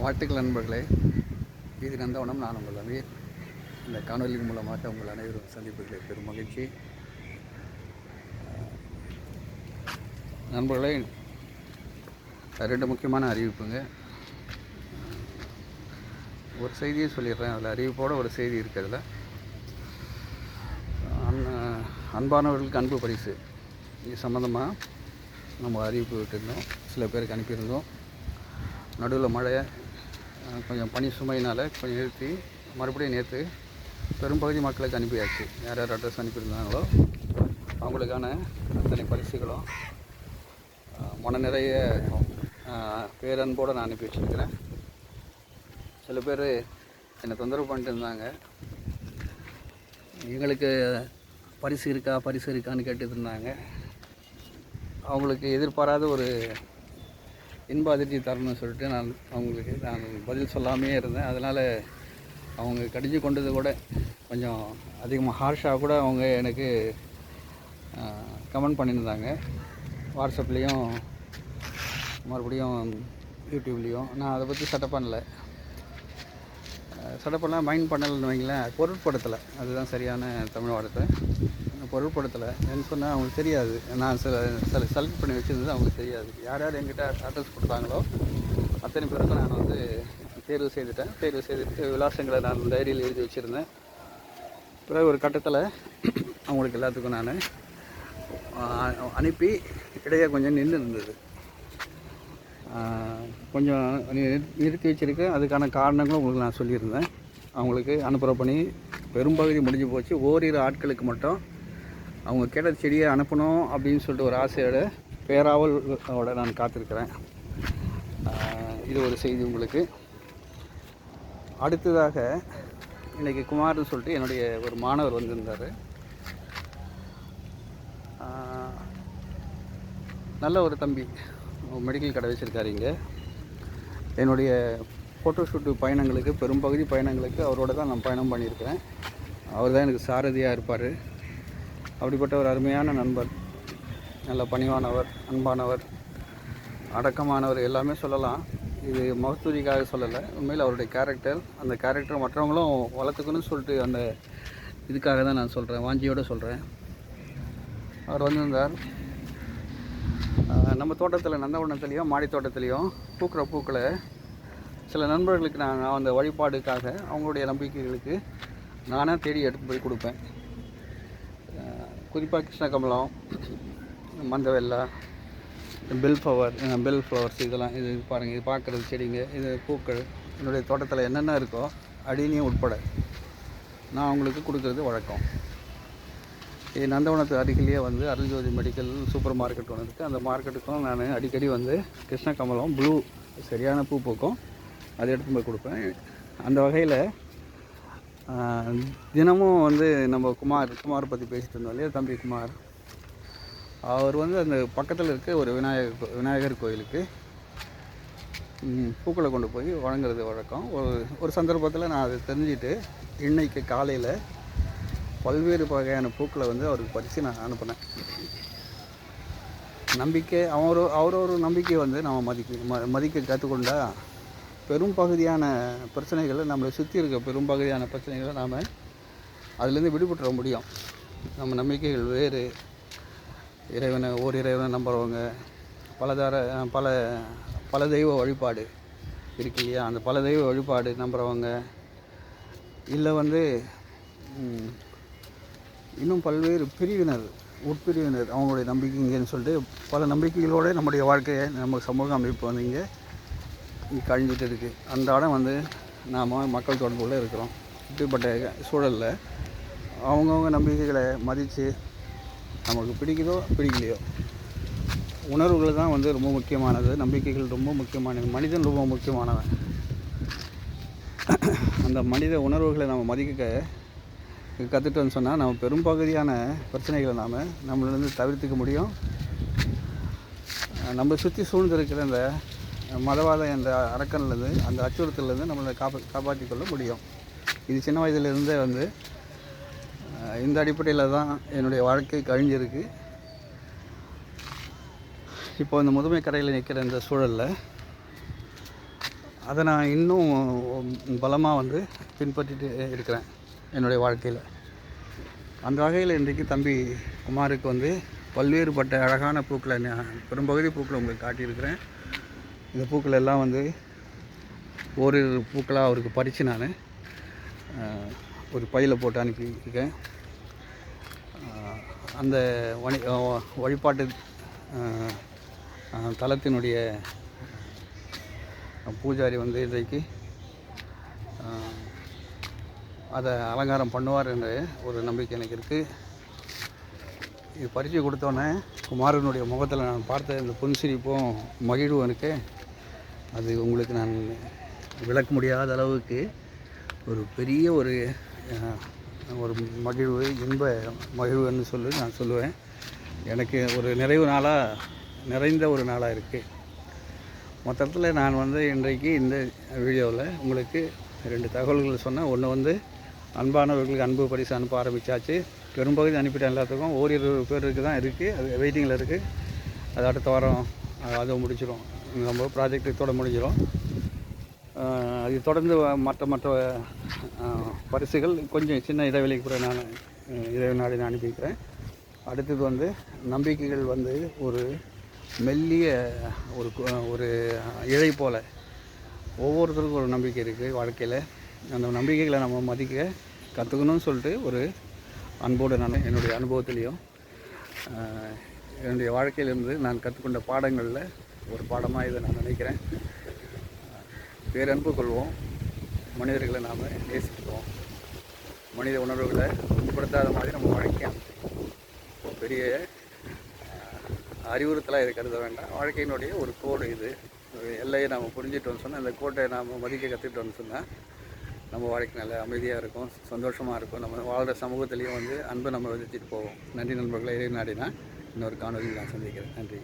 வாழ்த்துக்கள் நண்பர்களே. இது நந்தவனம் நான் உங்கள் அமீர். இந்த காணொலி மூலமாக உங்கள் அனைவரும் சந்திப்பதில் பெரும் மகிழ்ச்சி. நண்பர்களே ரெண்டு முக்கியமான அறிவிப்புங்க. ஒரு செய்தியை சொல்லிடுறேன். அதில் அறிவிப்போட ஒரு செய்தி இருக்கிறதுல அன் அன்பானவர்களுக்கு அன்பு பரிசு. இது சம்மந்தமாக நம்ம அறிவிப்பு விட்டுருந்தோம். சில பேருக்கு அனுப்பியிருந்தோம். நடுவில் மழை கொஞ்சம் பனி சுமையினால் கொஞ்சம் நிறுத்தி மறுபடியும் நேற்று பெரும்பகுதி மக்களுக்கு அனுப்பியாச்சு. யார் யார் அட்ரஸ் அனுப்பியிருந்தாங்களோ அவங்களுக்கான அத்தனை பரிசுகளும் மன நிறைய பேரன்போடு நான் அனுப்பி வச்சுருக்கிறேன். சில பேர் என்னை தொந்தரவு பண்ணிட்டு இருந்தாங்க. எங்களுக்கு பரிசு இருக்கா பரிசு இருக்கான்னு கேட்டுட்டு இருந்தாங்க. அவங்களுக்கு எதிர்பாராத ஒரு இன்ப அதிர்ச்சி தரணும்னு சொல்லிட்டு நான் அவங்களுக்கு நான் பதில் சொல்லாமே இருந்தேன். அதனால் அவங்க கடிஞ்சு கொண்டது கூட கொஞ்சம் அதிகமாக ஹார்ஷாக கூட அவங்க எனக்கு கமெண்ட் பண்ணியிருந்தாங்க. வாட்ஸ்அப்லேயும் மறுபடியும் யூடியூப்லேயும் நான் அதை பற்றி செட்டப் பண்ணல. சடப்பெல்லாம் மைண்ட் பண்ணலைன்னு வைங்களேன் பொருட்படுத்தலை. அதுதான் சரியான தமிழ் வார்த்தை. பொருட்படுத்தலை. என்ன சொன்னால் அவங்களுக்கு தெரியாது. நான் சில சில செலக்ட் பண்ணி வச்சுருந்தது அவங்களுக்கு தெரியாது. யார் யார் என்கிட்ட அட்ரஸ் கொடுத்தாங்களோ அத்தனை பேருக்கும் நான் வந்து தேர்வு செய்துட்டேன். தேர்வு செய்துட்டு விலாசங்களை நான் டைரியில் எழுதி வச்சுருந்தேன். பிறகு ஒரு கட்டத்தில் அவங்களுக்கு எல்லாத்துக்கும் நான் அனுப்பி இடையே கொஞ்சம் நின்று இருந்தது கொஞ்சம் நிறுத்தி வச்சுருக்கேன் அதுக்கான காரணங்களும் உங்களுக்கு நான் சொல்லியிருந்தேன். அவங்களுக்கு அனுப்புகிற பணி பெரும்பகுதி முடிஞ்சு போச்சு. ஓரிரு ஆட்களுக்கு மட்டும் அவங்க கேட்ட செடியை அனுப்பணும் அப்படின்னு சொல்லிட்டு ஒரு ஆசையோட பேராவலோட நான் காத்திருக்கிறேன். இது ஒரு செய்தி உங்களுக்கு. அடுத்ததாக இன்றைக்கி குமார்னு சொல்லிட்டு என்னுடைய ஒரு மாணவர் வந்திருந்தார். நல்ல ஒரு தம்பி. மெடிக்கல் கடை வச்சுருக்காரு இங்கே. என்னுடைய ஃபோட்டோஷூட்டு பயணங்களுக்கு பெரும்பகுதி பயணங்களுக்கு அவரோட தான் நான் பயணம் பண்ணியிருக்கிறேன். அவர் தான் எனக்கு சாரதியாக இருப்பார். அப்படிப்பட்ட ஒரு அருமையான நண்பர் நல்ல பணிவானவர் அன்பானவர் அடக்கமானவர் எல்லாமே சொல்லலாம். இது மகத்தூரிக்காக சொல்லலை. உண்மையில் அவருடைய கேரக்டர் அந்த கேரக்டர் மற்றவங்களும் வளர்த்துக்கணும்னு சொல்லிட்டு அந்த இதுக்காக தான் நான் சொல்கிறேன் வாஞ்சியோடு சொல்கிறேன் அவர் வந்திருந்தார். நம்ம தோட்டத்தில் நந்தவனத்துலேயும் மாடி தோட்டத்துலேயும் பூக்கிற பூக்களை சில நண்பர்களுக்கு நான் அந்த வழிபாடுக்காக அவங்களுடைய நம்பிக்கைகளுக்கு நானாக தேடி எடுத்து போய் கொடுப்பேன். குறிப்பாக கிருஷ்ணகமலம் மந்தவெல்லா பெல் ஃப்ளவர் பெல் ஃப்ளவர்ஸ் இதெல்லாம் இது பாருங்கள் இது பார்க்குறது செடிங்க இது பூக்கள் என்னுடைய தோட்டத்தில் என்னென்ன இருக்கோ அடினியும் உட்பட நான் அவங்களுக்கு கொடுக்குறது வழக்கம். நந்தவனத்து அருகிலேயே வந்து அருள்ஜோதி மெடிக்கல் சூப்பர் மார்க்கெட் ஒன்று இருக்குது அந்த மார்க்கெட்டுக்கும் நான் அடிக்கடி வந்து கிருஷ்ண கமலம் ப்ளூ சரியான பூ பூக்கும். அதை எடுத்து போய் கொடுப்பேன். அந்த வகையில் தினமும் வந்து நம்ம குமார் குமார் பற்றி பேசிட்டு இருந்தோம் இல்லையா தம்பி குமார்? அவர் வந்து அந்த பக்கத்தில் இருக்க ஒரு விநாயகர் கோ- விநாயகர் கோயிலுக்கு பூக்களை கொண்டு போய் வழங்குறது வழக்கம். ஒரு ஒரு சந்தர்ப்பத்தில் நான் அதை தெரிஞ்சுட்டு இன்றைக்கு காலையில் பல்வேறு வகையான பூக்களை வந்து அவருக்கு பறித்து நான் அனுப்பினேன். நம்பிக்கை அவரோ அவரோட நம்பிக்கையை வந்து நம்ம மதிக்க ம மதிக்க கற்றுக்கொண்டா பெரும் பகுதியான பிரச்சனைகளை நம்மளை சுற்றி இருக்க பெரும் பகுதியான பிரச்சனைகளை நாம் அதுலேருந்து விடுபட்டுற முடியும். நம்ம நம்பிக்கைகள் வேறு. இறைவனை ஓர் இறைவனை நம்புகிறவங்க பலதார பல பல தெய்வ வழிபாடு இருக்கு இல்லையா? அந்த பல தெய்வ வழிபாடு நம்புகிறவங்க இல்லை வந்து இன்னும் பல்வேறு பிரிவினர் உட்பிரிவினர் அவங்களுடைய நம்பிக்கைங்கன்னு சொல்லிட்டு பல நம்பிக்கைகளோடு நம்முடைய வாழ்க்கையை நம்ம சமூக அமைப்பு வந்து இங்கே கழிஞ்சிட்டு இருக்குது அன்றாடம் வந்து நாம் மக்கள் தொடர்புள்ள இருக்கிறோம். இப்படிப்பட்ட சூழலில் அவங்கவுங்க நம்பிக்கைகளை மதித்து நமக்கு பிடிக்குதோ பிடிக்கலையோ உணர்வுகள் தான் வந்து ரொம்ப முக்கியமானது. நம்பிக்கைகள் ரொம்ப முக்கியமானது. மனிதன் ரொம்ப முக்கியமானவன். அந்த மனித உணர்வுகளை நம்ம மதிக்க கற்றுட்டோன்னு சொன்னால் நம்ம பெரும்பகுதியான பிரச்சனைகளை நாம் நம்மளிருந்து தவிர்த்துக்க முடியும். நம்ம சுற்றி சூழ்ந்திருக்கிற அந்த மதவாத என்ற அரக்கன்லேருந்து அந்த அச்சுறுத்தலேருந்து நம்மளை காப்பா காப்பாற்றி கொள்ள முடியும். இது சின்ன வயதிலிருந்தே வந்து இந்த அடிப்படையில் தான் என்னுடைய வாழ்க்கை கழிஞ்சிருக்கு. இப்போ இந்த முதுமை கடையில் நிற்கிற இந்த சூழலில் அதை நான் இன்னும் பலமாக வந்து பின்பற்றிட்டு இருக்கிறேன். என்னுடைய வாழ்க்கையில். அந்த வகையில் இன்றைக்கு தம்பி குமாருக்கு வந்து பல்வேறுபட்ட அழகான பூக்களை நான் பெரும்பகுதி பூக்களை உங்களுக்கு காட்டியிருக்கிறேன். இந்த பூக்கள் எல்லாம் வந்து ஓரிரு பூக்களாக அவருக்கு பறித்து நான் ஒரு பையில் போட்டு அனுப்பியிருக்கேன். அந்த வணி வழிபாட்டு தலத்தினுடைய பூஜாரி வந்து இன்றைக்கு அதை அலங்காரம் பண்ணுவார் என்ற ஒரு நம்பிக்கை எனக்கு இருக்குது. இது பரிசு கொடுத்தோன்னே குமாரனுடைய முகத்தில் நான் பார்த்த இந்த புன்சிரிப்பும் மகிழ்வும் இருக்கு. அது உங்களுக்கு நான் விளக்க முடியாத அளவுக்கு ஒரு பெரிய ஒரு ஒரு மகிழ்வு இன்ப மகிழ்வுன்னு சொல்லி நான் சொல்லுவேன். எனக்கு ஒரு நிறைவு நாளாக நிறைந்த ஒரு நாளாக இருக்குது மொத்தத்தில் நான் வந்து இன்றைக்கு இந்த வீடியோவில் உங்களுக்கு ரெண்டு தகவல்கள் சொன்னேன். ஒன்று வந்து அன்பானவர்களுக்கு அன்பு பரிசு அனுப்ப ஆரம்பித்தாச்சு பெரும்பகுதி அனுப்பிட்டேன் எல்லாத்துக்கும். ஓரிரு பேருக்கு தான் இருக்குது அது வெயிட்டிங்கில் இருக்குது அது அடுத்த வாரம் அதுவும் அது முடிச்சிடும் நம்ம ப்ராஜெக்ட் இதோட முடிஞ்சிடும் அது தொடர்ந்து வ- மற்ற மற்ற பரிசுகள் கொஞ்சம் சின்ன இடைவெளிக்கு கூட நான் அஹ், நாடி நான் அனுப்பிக்கிறேன் அடுத்தது வந்து நம்பிக்கைகள் வந்து ஒரு மெல்லிய ஒரு ஒரு இழை போல. ஒவ்வொருத்தருக்கும் ஒரு நம்பிக்கை இருக்குது வாழ்க்கையில். அந்த நம்பிக்கைகளை நம்ம மதிக்க கற்றுக்கணும்னு சொல்லிட்டு ஒரு அன்போடு நான் என்னுடைய அனுபவத்திலையும் என்னுடைய வாழ்க்கையிலிருந்து நான் கற்றுக்கொண்ட பாடங்களில் ஒரு பாடமாக இதை நான் நினைக்கிறேன். பேரன்பு கொள்வோம். மனிதர்களை நாம் நேசிக்கிறோம் மனித உணர்வுகளை புண்படுத்தாத மாதிரி நம்ம வாழ்க்கை பெரிய அறிவுறுத்தலாக இதை கருத வேண்டாம். வாழ்க்கையினுடைய ஒரு கோடு இது. எல்லையை நாம் புரிஞ்சிட்டோம்னு சொன்னால் அந்த கோட்டை நாம் மதிக்க கற்றுக்கிட்டோம்னு சொன்னால் நம்ம வாழ்க்கை நல்ல அமைதியாக இருக்கும் சந்தோஷமாக இருக்கும். நம்ம வாழ்கிற சமூகத்திலையும் வந்து அன்பை நம்ம விதைச்சிட்டு போவோம். நன்றி நண்பர்களை இறை நாடினா இன்னொரு காணொலியில் நான் சந்திக்கிறேன். நன்றி.